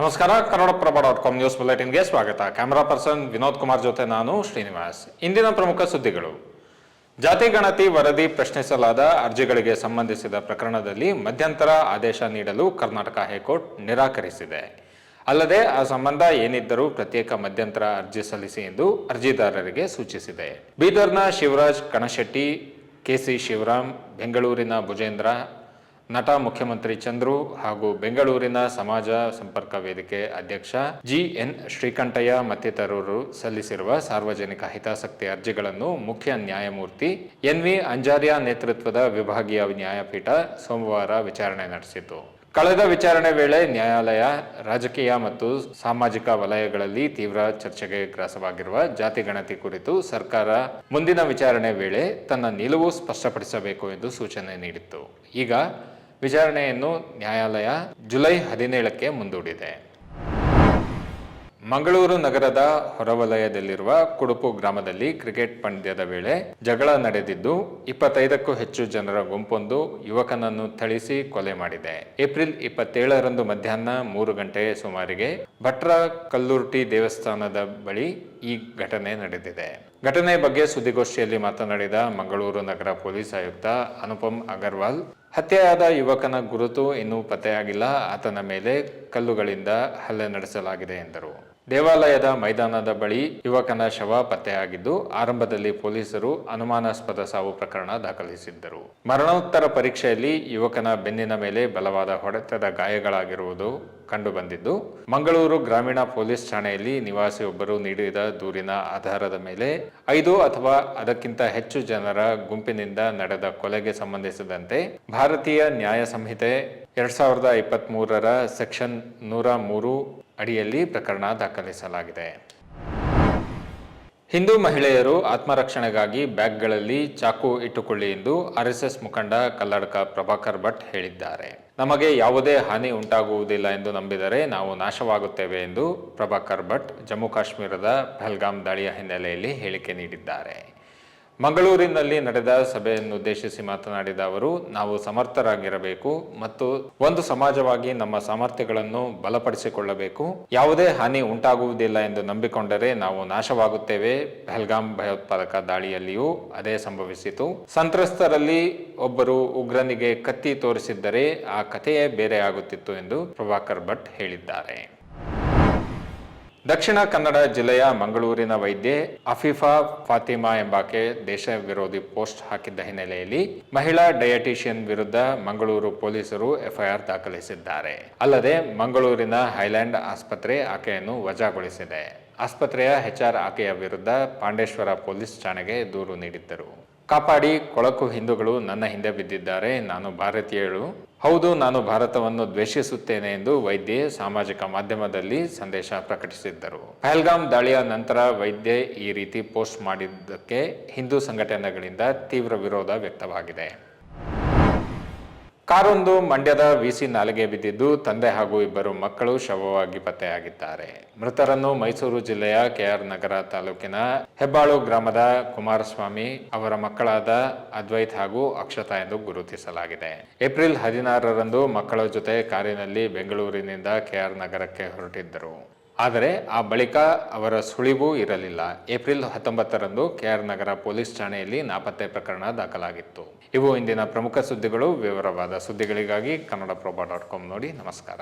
ನಮಸ್ಕಾರ Kannadaprabha dot com news ಬುಲೆಟಿನ್ಗೆ ಸ್ವಾಗತ. ಕ್ಯಾಮರಾ ಪರ್ಸನ್ ವಿನೋದ್ ಕುಮಾರ್ ಜೊತೆ ನಾನು ಶ್ರೀನಿವಾಸ್. ಇಂದಿನ ಪ್ರಮುಖ ಸುದ್ದಿಗಳು. ಜಾತಿ ಗಣತಿ ವರದಿ ಪ್ರಶ್ನಿಸಲಾದ ಅರ್ಜಿಗಳಿಗೆ ಸಂಬಂಧಿಸಿದ ಪ್ರಕರಣದಲ್ಲಿ ಮಧ್ಯಂತರ ಆದೇಶ ನೀಡಲು ಕರ್ನಾಟಕ ಹೈಕೋರ್ಟ್ ನಿರಾಕರಿಸಿದೆ. ಅಲ್ಲದೆ, ಆ ಸಂಬಂಧ ಏನಿದ್ದರೂ ಪ್ರತ್ಯೇಕ ಮಧ್ಯಂತರ ಅರ್ಜಿ ಸಲ್ಲಿಸಿ ಎಂದು ಅರ್ಜಿದಾರರಿಗೆ ಸೂಚಿಸಿದೆ. ಬೀದರ್ನ ಶಿವರಾಜ್, ಕಣಶೆಟ್ಟಿ ಕೆಸಿ ಶಿವರಾಮ್, ಬೆಂಗಳೂರಿನ ಭುಜೇಂದ್ರ ನಟ ಮುಖ್ಯಮಂತ್ರಿ ಚಂದ್ರು ಹಾಗೂ ಬೆಂಗಳೂರಿನ ಸಮಾಜ ಸಂಪರ್ಕ ವೇದಿಕೆ ಅಧ್ಯಕ್ಷ ಜಿಎನ್ ಶ್ರೀಕಂಠಯ್ಯ ಮತ್ತಿತರರು ಸಲ್ಲಿಸಿರುವ ಸಾರ್ವಜನಿಕ ಹಿತಾಸಕ್ತಿ ಅರ್ಜಿಗಳನ್ನು ಮುಖ್ಯ ನ್ಯಾಯಮೂರ್ತಿ ಎನ್ ವಿ ಅಂಜಾರಿಯಾ ನೇತೃತ್ವದ ವಿಭಾಗೀಯ ನ್ಯಾಯಪೀಠ ಸೋಮವಾರ ವಿಚಾರಣೆ ನಡೆಸಿತು. ಕಳೆದ ವಿಚಾರಣೆ ವೇಳೆ ನ್ಯಾಯಾಲಯ, ರಾಜಕೀಯ ಮತ್ತು ಸಾಮಾಜಿಕ ವಲಯಗಳಲ್ಲಿ ತೀವ್ರ ಚರ್ಚೆಗೆ ಗ್ರಾಸವಾಗಿರುವ ಜಾತಿ ಗಣತಿ ಕುರಿತು ಸರ್ಕಾರ ಮುಂದಿನ ವಿಚಾರಣೆ ವೇಳೆ ತನ್ನ ನಿಲುವು ಸ್ಪಷ್ಟಪಡಿಸಬೇಕು ಎಂದು ಸೂಚನೆ ನೀಡಿತ್ತು. ಈಗ ವಿಚಾರಣೆಯನ್ನು ನ್ಯಾಯಾಲಯ ಜುಲೈ ಹದಿನೇಳಕ್ಕೆ ಮುಂದೂಡಿದೆ. ಮಂಗಳೂರು ನಗರದ ಹೊರವಲಯದಲ್ಲಿರುವ ಕುಡುಪು ಗ್ರಾಮದಲ್ಲಿ ಕ್ರಿಕೆಟ್ ಪಂದ್ಯದ ವೇಳೆ ಜಗಳ ನಡೆದಿದ್ದು, ಇಪ್ಪತ್ತೈದಕ್ಕೂ ಹೆಚ್ಚು ಜನರ ಗುಂಪೊಂದು ಯುವಕನನ್ನು ಥಳಿಸಿ ಕೊಲೆ ಮಾಡಿದೆ. ಏಪ್ರಿಲ್ ಇಪ್ಪತ್ತೇಳರಂದು ಮಧ್ಯಾಹ್ನ ಮೂರು ಗಂಟೆ ಸುಮಾರಿಗೆ ಭಟ್ರ ಕಲ್ಲುರ್ಟಿ ದೇವಸ್ಥಾನದ ಬಳಿ ಈ ಘಟನೆ ನಡೆದಿದೆ. ಘಟನೆ ಬಗ್ಗೆ ಸುದ್ದಿಗೋಷ್ಠಿಯಲ್ಲಿ ಮಾತನಾಡಿದ ಮಂಗಳೂರು ನಗರ ಪೊಲೀಸ್ ಆಯುಕ್ತ ಅನುಪಮ್ ಅಗರ್ವಾಲ್, ಹತ್ಯೆಯಾದ ಯುವಕನ ಗುರುತು ಇನ್ನೂ ಪತ್ತೆಯಾಗಿಲ್ಲ, ಆತನ ಮೇಲೆ ಕಲ್ಲುಗಳಿಂದ ಹಲ್ಲೆ ನಡೆಸಲಾಗಿದೆ ಎಂದರು. ದೇವಾಲಯದ ಮೈದಾನದ ಬಳಿ ಯುವಕನ ಶವ ಪತ್ತೆಯಾಗಿದ್ದು, ಆರಂಭದಲ್ಲಿ ಪೊಲೀಸರು ಅನುಮಾನಾಸ್ಪದ ಸಾವು ಪ್ರಕರಣ ದಾಖಲಿಸಿದ್ದರು. ಮರಣೋತ್ತರ ಪರೀಕ್ಷೆಯಲ್ಲಿ ಯುವಕನ ಬೆನ್ನಿನ ಮೇಲೆ ಬಲವಾದ ಹೊಡೆತದ ಗಾಯಗಳಾಗಿರುವುದು ಕಂಡುಬಂದಿದ್ದು, ಮಂಗಳೂರು ಗ್ರಾಮೀಣ ಪೊಲೀಸ್ ಠಾಣೆಯಲ್ಲಿ ನಿವಾಸಿಯೊಬ್ಬರು ನೀಡಿದ ದೂರಿನ ಆಧಾರದ ಮೇಲೆ ಐದು ಅಥವಾ ಅದಕ್ಕಿಂತ ಹೆಚ್ಚು ಜನರ ಗುಂಪಿನಿಂದ ನಡೆದ ಕೊಲೆಗೆ ಸಂಬಂಧಿಸಿದಂತೆ ಭಾರತೀಯ ನ್ಯಾಯ ಸಂಹಿತೆ ಎರಡ್ ಸಾವಿರದ ಇಪ್ಪತ್ತ್ ಮೂರರ ಸೆಕ್ಷನ್ ನೂರ ಮೂರು ಅಡಿಯಲ್ಲಿ ಪ್ರಕರಣ ದಾಖಲಿಸಲಾಗಿದೆ. ಹಿಂದೂ ಮಹಿಳೆಯರು ಆತ್ಮರಕ್ಷಣೆಗಾಗಿ ಬ್ಯಾಗ್ಗಳಲ್ಲಿ ಚಾಕು ಇಟ್ಟುಕೊಳ್ಳಿ ಎಂದು ಆರ್ಎಸ್ಎಸ್ ಮುಖಂಡ ಕಲ್ಲಡ್ಕ ಪ್ರಭಾಕರ್ ಭಟ್ ಹೇಳಿದ್ದಾರೆ. ನಮಗೆ ಯಾವುದೇ ಹಾನಿ ಉಂಟಾಗುವುದಿಲ್ಲ ಎಂದು ನಂಬಿದರೆ ನಾವು ನಾಶವಾಗುತ್ತೇವೆ ಎಂದು ಪ್ರಭಾಕರ್ ಭಟ್ ಜಮ್ಮು ಕಾಶ್ಮೀರದ ಪಹಲ್ಗಾಮ್ ದಾಳಿಯ ಹಿನ್ನೆಲೆಯಲ್ಲಿ ಹೇಳಿಕೆ ನೀಡಿದ್ದಾರೆ. ಮಂಗಳೂರಿನಲ್ಲಿ ನಡೆದ ಸಭೆಯನ್ನುದ್ದೇಶಿಸಿ ಮಾತನಾಡಿದ ಅವರು, ನಾವು ಸಮರ್ಥರಾಗಿರಬೇಕು ಮತ್ತು ಒಂದು ಸಮಾಜವಾಗಿ ನಮ್ಮ ಸಾಮರ್ಥ್ಯಗಳನ್ನು ಬಲಪಡಿಸಿಕೊಳ್ಳಬೇಕು. ಯಾವುದೇ ಹಾನಿ ಉಂಟಾಗುವುದಿಲ್ಲ ಎಂದು ನಂಬಿಕೊಂಡರೆ ನಾವು ನಾಶವಾಗುತ್ತೇವೆ. ಪಹಲ್ಗಾಮ್ ಭಯೋತ್ಪಾದಕ ದಾಳಿಯಲ್ಲಿಯೂ ಅದೇ ಸಂಭವಿಸಿತು. ಸಂತ್ರಸ್ತರಲ್ಲಿ ಒಬ್ಬರು ಉಗ್ರನಿಗೆ ಕತ್ತಿ ತೋರಿಸಿದ್ದರೆ ಆ ಕಥೆಯೇ ಬೇರೆ ಆಗುತ್ತಿತ್ತು ಎಂದು ಪ್ರಭಾಕರ್ ಭಟ್ ಹೇಳಿದ್ದಾರೆ. ದಕ್ಷಿಣ ಕನ್ನಡ ಜಿಲ್ಲೆಯ ಮಂಗಳೂರಿನ ವೈದ್ಯೆ ಅಫಿಫಾ ಫಾತಿಮಾ ಎಂಬಾಕೆ ದೇಶ ವಿರೋಧಿ ಪೋಸ್ಟ್ ಹಾಕಿದ್ದ ಹಿನ್ನೆಲೆಯಲ್ಲಿ ಮಹಿಳಾ ಡಯಟಿಷಿಯನ್ ವಿರುದ್ಧ ಮಂಗಳೂರು ಪೊಲೀಸರು ಎಫ್ಐಆರ್ ದಾಖಲಿಸಿದ್ದಾರೆ. ಅಲ್ಲದೆ ಮಂಗಳೂರಿನ ಹೈಲ್ಯಾಂಡ್ ಆಸ್ಪತ್ರೆ ಆಕೆಯನ್ನು ವಜಾಗೊಳಿಸಿದೆ. ಆಸ್ಪತ್ರೆಯ ಹೆಚ್ಆರ್ ಆಕೆಯ ವಿರುದ್ಧ ಪಾಂಡೇಶ್ವರ ಪೊಲೀಸ್ ಠಾಣೆಗೆ ದೂರು ನೀಡಿದ್ದರು. ಕಾಪಾಡಿ ಕೊಳಕು ಹಿಂದೂಗಳು ನನ್ನ ಹಿಂದೆ ಬಿದ್ದಿದ್ದಾರೆ, ನಾನು ಭಾರತೀಯಳು. ಹೌದು, ನಾನು ಭಾರತವನ್ನು ದ್ವೇಷಿಸುತ್ತೇನೆ ಎಂದು ವೈದ್ಯೆ ಸಾಮಾಜಿಕ ಮಾಧ್ಯಮದಲ್ಲಿ ಸಂದೇಶ ಪ್ರಕಟಿಸಿದ್ದರು. ಪಹಲ್ಗಾಮ್ ದಾಳಿಯ ನಂತರ ವೈದ್ಯೆ ಈ ರೀತಿ ಪೋಸ್ಟ್ ಮಾಡಿದ್ದಕ್ಕೆ ಹಿಂದೂ ಸಂಘಟನೆಗಳಿಂದ ತೀವ್ರ ವಿರೋಧ ವ್ಯಕ್ತವಾಗಿದೆ. ಕಾರೊಂದು ಮಂಡ್ಯದ ವಿಸಿ ನಾಲೆಗೆ ಬಿದ್ದಿದ್ದು ತಂದೆ ಹಾಗೂ ಇಬ್ಬರು ಮಕ್ಕಳು ಶವವಾಗಿ ಪತ್ತೆಯಾಗಿದ್ದಾರೆ. ಮೃತರನ್ನು ಮೈಸೂರು ಜಿಲ್ಲೆಯ ಕೆಆರ್ ನಗರ ತಾಲೂಕಿನ ಹೆಬ್ಬಾಳು ಗ್ರಾಮದ ಕುಮಾರಸ್ವಾಮಿ, ಅವರ ಮಕ್ಕಳಾದ ಅದ್ವೈತ್ ಹಾಗೂ ಅಕ್ಷತಾ ಎಂದು ಗುರುತಿಸಲಾಗಿದೆ. ಏಪ್ರಿಲ್ ಹದಿನಾರರಂದು ಮಕ್ಕಳ ಜೊತೆ ಕಾರಿನಲ್ಲಿ ಬೆಂಗಳೂರಿನಿಂದ ಕೆಆರ್ ನಗರಕ್ಕೆ ಹೊರಟಿದ್ದರು. ಆದರೆ ಆ ಬಳಿಕ ಅವರ ಸುಳಿವು ಇರಲಿಲ್ಲ. ಏಪ್ರಿಲ್ ಹತ್ತೊಂಬತ್ತರಂದು ಕೆಆರ್ ನಗರ ಪೊಲೀಸ್ ಠಾಣೆಯಲ್ಲಿ ನಾಪತ್ತೆ ಪ್ರಕರಣ ದಾಖಲಾಗಿತ್ತು. ಇವು ಇಂದಿನ ಪ್ರಮುಖ ಸುದ್ದಿಗಳು. ವಿವರವಾದ ಸುದ್ದಿಗಳಿಗಾಗಿ ಕನ್ನಡ ಪ್ರಭಾ ಡಾಟ್ ಕಾಮ್ ನೋಡಿ ನಮಸ್ಕಾರ.